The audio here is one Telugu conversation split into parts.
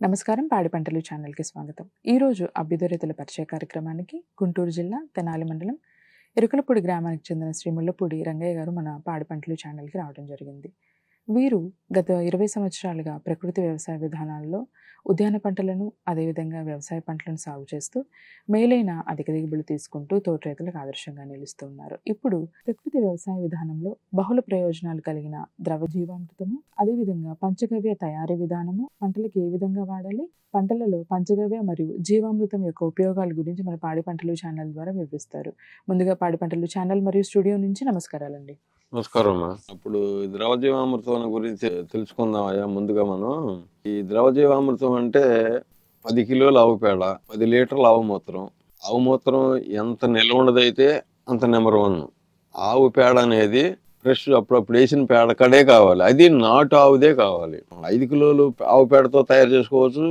నమస్కారం పాడి పంటలు ఛానల్కి స్వాగతం. ఈరోజు అభ్యుదయ పరిచయ కార్యక్రమానికి గుంటూరు జిల్లా తెనాలి మండలం ఎరుకలపూడి గ్రామానికి చెందిన శ్రీ ముల్లపూడి రంగయ్య గారు మన పాడి పంటలు ఛానల్కి రావడం జరిగింది. వీరు గత ఇరవై సంవత్సరాలుగా ప్రకృతి వ్యవసాయ విధానాల్లో ఉద్యాన పంటలను అదేవిధంగా వ్యవసాయ పంటలను సాగు చేస్తూ మేలైన అధిక దిగుబడులు తీసుకుంటూ తోటి రైతులకు ఆదర్శంగా నిలుస్తూ ఉన్నారు. ఇప్పుడు ప్రకృతి వ్యవసాయ విధానంలో బహుళ ప్రయోజనాలు కలిగిన ద్రవ జీవామృతము అదేవిధంగా పంచగవ్య తయారీ విధానము పంటలకు ఏ విధంగా వాడాలి పంటలలో పంచగవ్య మరియు జీవామృతం యొక్క ఉపయోగాల గురించి మన పాడి పంటలు ఛానల్ ద్వారా వివరిస్తారు. ముందుగా పాడి పంటలు ఛానల్ మరియు స్టూడియో నుంచి నమస్కారాలండి. నమస్కారం అమ్మా ఇప్పుడు ఈ ద్రవజీవామృతం గురించి తెలుసుకుందాం అయ్యా ముందుగా మనం. ఈ ద్రవజీవామృతం అంటే పది కిలోల ఆవు పేడ పది లీటర్ల ఆవు మూత్రం. ఆవు మూత్రం ఎంత నిల్వ ఉండదైతే అంత నెంబర్ వన్. ఆవు పేడ అనేది ఫ్రెష్ అప్పుడప్పుడు వేసిన పేడ కడే కావాలి. అది నాటు ఆవుదే కావాలి. ఐదు కిలోలు ఆవు పేడతో తయారు చేసుకోవచ్చు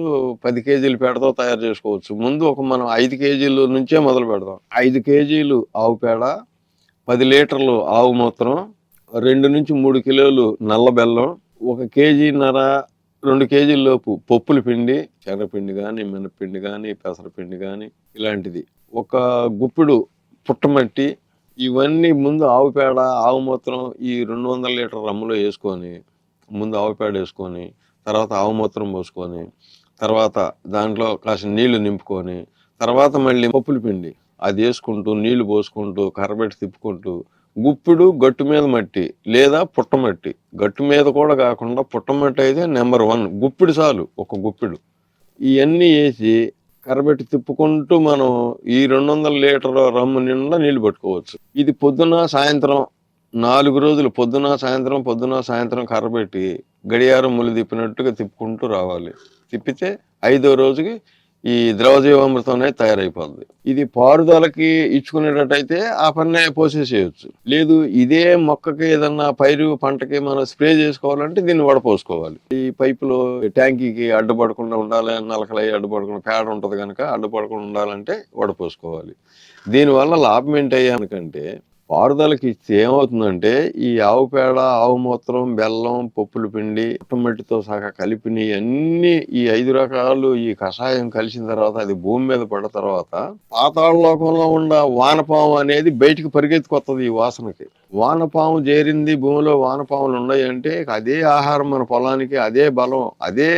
పది కేజీల పేడతో తయారు చేసుకోవచ్చు. ముందు ఒక మనం ఐదు కేజీలు నుంచే మొదలు పెడదాం. ఐదు కేజీలు ఆవు పేడ పది లీటర్లు ఆవు మూత్రం రెండు నుంచి మూడు కిలోలు నల్ల బెల్లం ఒక కేజీన్నర రెండు కేజీల లోపు పప్పుల పిండి శనగపిండి కానీ మినపిండి కానీ పెసరపిండి కానీ ఇలాంటిది. ఒక గుప్పిడు పుట్టమట్టి ఇవన్నీ ముందు ఆవు పేడ ఆవు మూత్రం ఈ రెండు వందల లీటర్ రమ్ములో వేసుకొని ముందు ఆవు పేడ వేసుకొని తర్వాత ఆవు మూత్రం పోసుకొని తర్వాత దాంట్లో కాసిన నీళ్ళు నింపుకొని తర్వాత మళ్ళీ పప్పుల పిండి. అది వేసుకుంటూ నీళ్ళు పోసుకుంటూ కర్రబెట్టి తిప్పుకుంటూ గుప్పిడు గట్టు మీద మట్టి లేదా పుట్టమట్టి గట్టు మీద కూడా కాకుండా పుట్టమట్టి అయితే నెంబర్ వన్. గుప్పిడు చాలు ఒక గుప్పిడు. ఇవన్నీ వేసి కర్రబెట్టి తిప్పుకుంటూ మనం ఈ రెండు వందల లీటర్ రమ్ము నిండా నీళ్ళు పట్టుకోవచ్చు. ఇది పొద్దున సాయంత్రం నాలుగు రోజులు పొద్దున సాయంత్రం పొద్దున సాయంత్రం కరబెట్టి గడియారం ములు తిప్పినట్టుగా తిప్పుకుంటూ రావాలి. తిప్పితే ఐదో రోజుకి ఈ ద్రవజీవామృతం అనేది తయారైపోద్ది. ఇది పారుదలకి ఇచ్చుకునేటట్టయితే ఆ పన్నే పోసేసేయచ్చు. లేదు ఇదే మొక్కకి ఏదన్నా పైరు పంటకి మనం స్ప్రే చేసుకోవాలంటే దీన్ని వడపోసుకోవాలి ఈ పైపులో ట్యాంకీకి అడ్డుపడకుండా ఉండాలి నలకలై అడ్డుపడకుండా పేడ ఉంటుంది కనుక అడ్డుపడకుండా ఉండాలంటే వడపోసుకోవాలి దీనివల్ల లాభం ఏంటి పారుదలకి ఇస్తే ఏమవుతుందంటే ఈ ఆవు పేడ ఆవు మూత్రం బెల్లం పప్పుల పిండి పుట్టమట్టితో సహా కలిపిని అన్ని ఈ ఐదు రకాలు ఈ కషాయం కలిసిన తర్వాత అది భూమి మీద పడిన తర్వాత పాతాళ లోకంలో ఉన్న వానపాము అనేది బయటికి పరిగెత్తుకొస్తుంది ఈ వాసనకి. వానపాము చేరింది భూమిలో వానపాములు ఉన్నాయి అంటే అదే ఆహారం మన పొలానికి అదే బలం అదే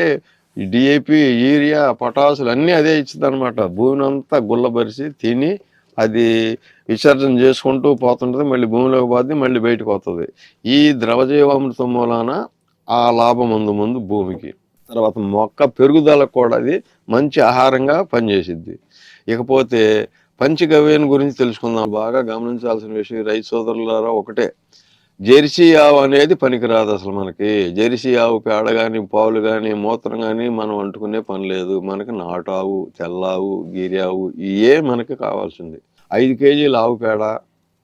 డిఏపి యూరియా పొటాసులు అన్నీ అదే ఇచ్చిందనమాట భూమిని అంతా గుల్లబరిచి తిని అది విసర్జన చేసుకుంటూ పోతుంటుంది మళ్ళీ భూమిలోకి పోతుంది మళ్ళీ బయటకు వస్తుంది ఈ ద్రవజీవామృతం మూలాన ఆ లాభం ముందు ముందు భూమికి. తర్వాత మొక్క పెరుగుదలకు కూడా అది మంచి ఆహారంగా పనిచేసిద్ది. ఇకపోతే పంచగవ్యం గురించి తెలుసుకుందాం. బాగా గమనించాల్సిన విషయం రైతు సోదరులారా ఒకటే. జెర్సీ ఆవు అనేది పనికిరాదు అసలు మనకి. జెర్సీ ఆవు పేడ కానీ పాలు కానీ మూత్రం కానీ మనం అంటుకునే పని లేదు. మనకి నాటు ఆవు తెల్లావు గిరి ఆవు ఇవే మనకి కావాల్సింది. ఐదు కేజీల ఆవు పేడ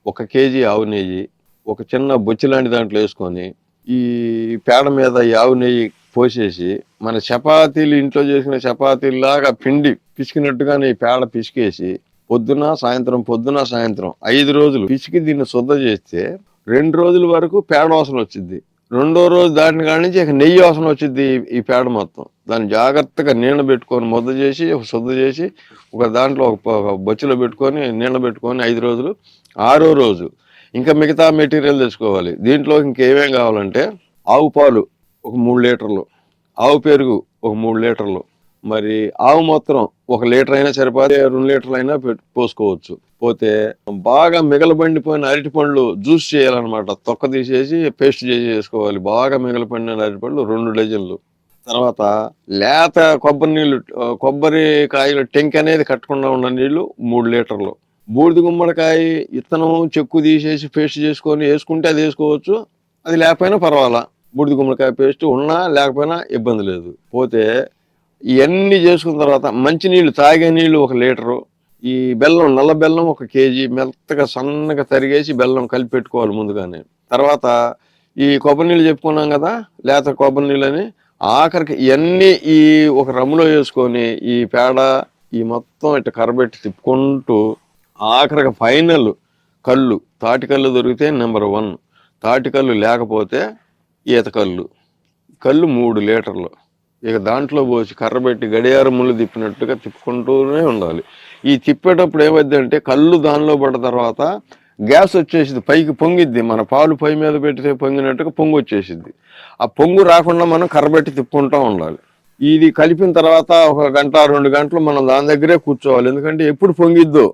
ఒక కేజీ ఆవు నెయ్యి ఒక చిన్న బొచ్చి లాంటి దాంట్లో వేసుకొని ఈ పేడ మీద ఈ ఆవు నెయ్యి పోసేసి మన చపాతీలు ఇంట్లో చేసిన చపాతీలాగా పిండి పిసికినట్టుగానే ఈ పేడ పిసికేసి పొద్దున సాయంత్రం పొద్దున సాయంత్రం ఐదు రోజులు పిసికి దీన్ని శుద్ధ చేస్తే రెండు రోజుల వరకు పేడ వాసన వచ్చింది రెండో రోజు దాటిన కాడి నుంచి ఇక నెయ్యి వాసన వచ్చింది ఈ- పేడ మొత్తం. దాన్ని జాగ్రత్తగా నీళ్ళ పెట్టుకొని ముద్ద చేసి ఒక శుద్ధ చేసి ఒక దాంట్లో ఒక ఒక బొచ్చులో పెట్టుకొని నీళ్ళ పెట్టుకొని ఐదు రోజులు ఆరో రోజు. ఇంకా మిగతా మెటీరియల్ తెచ్చుకోవాలి. దీంట్లో ఇంకేమేం కావాలంటే ఆవు పాలు ఒక మూడు లీటర్లు ఆవు పెరుగు ఒక మూడు లీటర్లు మరి ఆవు మాత్రం ఒక లీటర్ అయినా సరిపోతే రెండు లీటర్లు అయినా పోసుకోవచ్చు. పోతే బాగా మిగలబండిపోయిన అరటి పండ్లు జ్యూస్ చేయాలన్నమాట. తొక్క తీసేసి పేస్ట్ చేసి చేసుకోవాలి. బాగా మిగలబండిన అరటి పండ్లు రెండు డజన్లు. తర్వాత లేత కొబ్బరి నీళ్ళు కొబ్బరి కాయలు టెంక్ అనేది కట్టకుండా ఉన్న నీళ్ళు మూడు లీటర్లు. బూడిద గుమ్మడికాయ ఇత్తనం చెక్కు తీసేసి పేస్ట్ చేసుకొని వేసుకుంటే అది వేసుకోవచ్చు. అది లేకపోయినా పర్వాలా. బూడిద గుమ్మడికాయ పేస్ట్ ఉన్నా లేకపోయినా ఇబ్బంది లేదు. పోతే ఇవన్నీ చేసుకున్న తర్వాత మంచినీళ్ళు తాగే నీళ్ళు ఒక లీటరు ఈ బెల్లం నల్ల బెల్లం ఒక కేజీ మెత్తగా సన్నగా తరిగేసి బెల్లం కలిపి పెట్టుకోవాలి ముందుగానే. తర్వాత ఈ కొబ్బరి నీళ్ళు చెప్పుకున్నాం కదా లేత కొబ్బరి నీళ్ళు అని ఆఖరికి ఇవన్నీ ఈ ఒక రమ్ములో వేసుకొని ఈ పేడ ఈ మొత్తం ఇట్లా కరబెట్టి తిప్పుకుంటూ ఆఖరికి ఫైనల్ కళ్ళు తాటి కళ్ళు దొరికితే నెంబర్ వన్ తాటి కళ్ళు లేకపోతే ఈత కళ్ళు. కళ్ళు మూడు లీటర్లు. ఇక దాంట్లో పోసి కర్ర పెట్టి గడియారం ముళ్ళు తిప్పినట్టుగా తిప్పుకుంటూనే ఉండాలి. ఈ తిప్పేటప్పుడు ఏమైంది అంటే కళ్ళు దానిలో పడ్డ తర్వాత గ్యాస్ వచ్చేసింది పైకి పొంగిద్ది. మన పాలు పై మీద పెట్టితే పొంగినట్టుగా పొంగు వచ్చేసింది ఆ పొంగు రాకుండా మనం కర్రబెట్టి తిప్పుకుంటూ ఉండాలి. ఇది కలిపిన తర్వాత ఒక గంట రెండు గంటలు మనం దాని దగ్గరే కూర్చోవాలి. ఎందుకంటే ఎప్పుడు పొంగిద్దో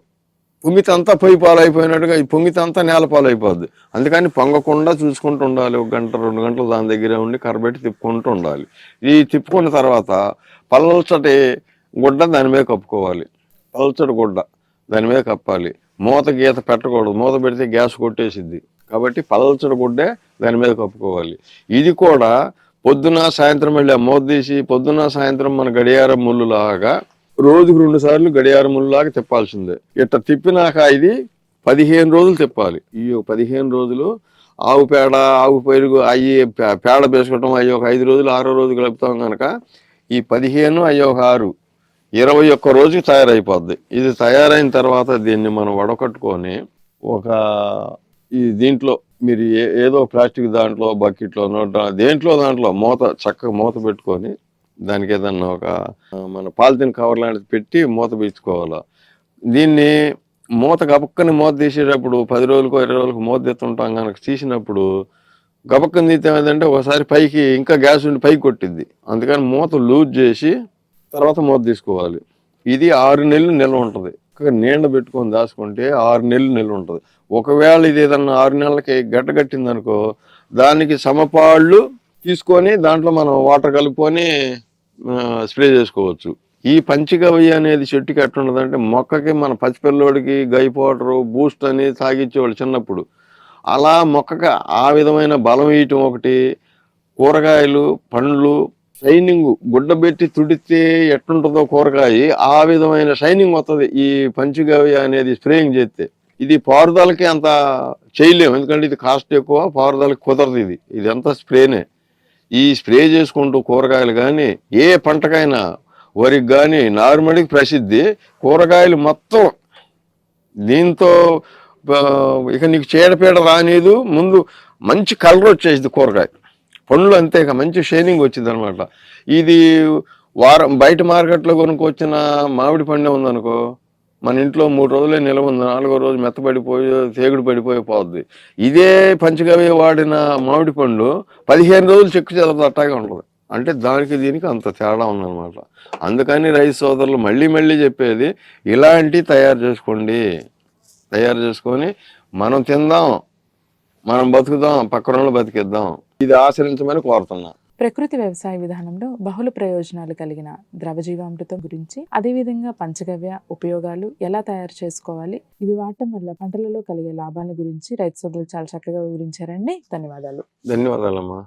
పొంగితే పొయ్యి పాలు అయిపోయినట్టుగా ఈ పొంగితే నేల పాలైపోద్ది. అందుకని పొంగకుండా చూసుకుంటూ ఉండాలి. ఒక గంట రెండు గంటలు దాని దగ్గరే ఉండి కరబెట్టి తిప్పుకుంటూ ఉండాలి. ఈ తిప్పుకున్న తర్వాత పల్చటి గుడ్డ దాని మీద కప్పుకోవాలి. పల్చటి గుడ్డ దాని మీద కప్పాలి. మూత గీత పెట్టకూడదు. మూత పెడితే గ్యాస్ కొట్టేసిద్ది. కాబట్టి పల్చటి గుడ్డే దాని మీద కప్పుకోవాలి. ఇది కూడా పొద్దున సాయంత్రం వెళ్ళి మూత తీసి పొద్దున సాయంత్రం మన గడియారం ముళ్ళులాగా రోజుకు రెండు సార్లు గడియారముల్లాగా ముళ్ళులాగా తిప్పాల్సిందే. ఇట్లా తిప్పినాక ఇది పదిహేను రోజులు తిప్పాలి. ఈ పదిహేను రోజులు ఆవు పేడ ఆవు పెరుగు అయ్యి పేడ పేసుకోవటం అయ్యి ఒక ఐదు రోజులు ఆరో రోజు కలుపుతాం కనుక ఈ పదిహేను అయ్యి ఒక ఆరు ఇరవై ఒక్క రోజుకి తయారైపోద్ది. ఇది తయారైన తర్వాత దీన్ని మనం వడకట్టుకొని ఒక ఈ దీంట్లో మీరు ఏదో ప్లాస్టిక్ దాంట్లో బకెట్లోనో దేంట్లో దాంట్లో మూత చక్కగా మూత పెట్టుకొని దానికి ఏదన్నా ఒక మన పాలిథిన్ కవర్ లాంటిది పెట్టి మూత పీల్చుకోవాలి దీన్ని మూత గబక్కని మూత తీసేటప్పుడు పది రోజులకు ఇరవై రోజులకు మూత తీస్తుంటాం కనుక తీసినప్పుడు గబక్కని తీస్తే ఏంటంటే ఒకసారి పైకి ఇంకా గ్యాస్ ఉండి పైకి కొట్టిద్ది. అందుకని మూత లూజ్ చేసి తర్వాత మూత తీసుకోవాలి. ఇది ఆరు నెలలు నిల్వ ఉంటుంది. నీళ్ళ పెట్టుకొని దాచుకుంటే ఆరు నెలలు నిల్వ ఉంటుంది. ఒకవేళ ఇది ఏదన్నా ఆరు నెలలకి గడ్డ కట్టింది అనుకో దానికి సమపాళ్ళు తీసుకొని దాంట్లో మనం వాటర్ కలుపుకొని స్ప్రే చేసుకోవచ్చు. ఈ పంచికవి అనేది చెట్టుకి ఎట్లుండదంటే మొక్కకి మన పసిపిల్లోడికి గై పౌడరు బూస్ట్ అని తాగిచ్చేవాళ్ళు చిన్నప్పుడు. అలా మొక్కకి ఆ విధమైన బలం ఇయటం ఒకటి కూరగాయలు పండ్లు షైనింగ్ గుడ్డబెట్టి తుడితే ఎట్లుంటుందో కూరగాయ ఆ విధమైన షైనింగ్ వస్తుంది ఈ పంచగవ్య అనేది స్ప్రేయింగ్ చేస్తే. ఇది పారుదలకి అంత చేయలేము ఎందుకంటే ఇది కాస్ట్ ఎక్కువ పారుదలకి కుదరదు ఇది. ఇది అంతా స్ప్రేనే. ఈ స్ప్రే చేసుకుంటూ కూరగాయలు కానీ ఏ పంటకైనా వరికి కానీ నార్మల్కి ప్రసిద్ధి కూరగాయలు మొత్తం. దీంతో ఇక నీకు చీడపీడ రానిదు. ముందు మంచి కలర్ వచ్చేసింది కూరగాయ. పండ్లు అంతే ఇక మంచి షైనింగ్ వచ్చింది అనమాట ఇది వారం బయట మార్కెట్లో కొనుక్కొచ్చిన మామిడి పండే ఉందనుకో మన ఇంట్లో మూడు రోజులే నిలవ ఉంది. నాలుగో రోజు మెత్తపడిపోయి తేగుడు పడిపోయి పోద్ది. ఇదే పంచగవ్య వాడిన మామిడి పండు పదిహేను రోజులు చెక్కు చెదరదు అట్టాగే ఉంటుంది. అంటే దానికి దీనికి అంత తేడా ఉందన్నమాట. అందుకని రైతు సోదరులు మళ్ళీ మళ్ళీ చెప్పేది ఇలాంటివి తయారు చేసుకోండి. తయారు చేసుకొని మనం తిందాం మనం బతుకుదాం పక్కన బతికిద్దాం. ఇది ఆచరించమని కోరుతున్నాను. ప్రకృతి వ్యవసాయ విధానంలో బహుళ ప్రయోజనాలు కలిగిన ద్రవజీవామృతం గురించి అదేవిధంగా పంచగవ్య ఉపయోగాలు ఎలా తయారు చేసుకోవాలి ఇవి వాడటం వల్ల పంటలలో కలిగే లాభాల గురించి రైతు సోదరులు చాలా చక్కగా వివరించారండి. ధన్యవాదాలు. ధన్యవాదాలమ్మా.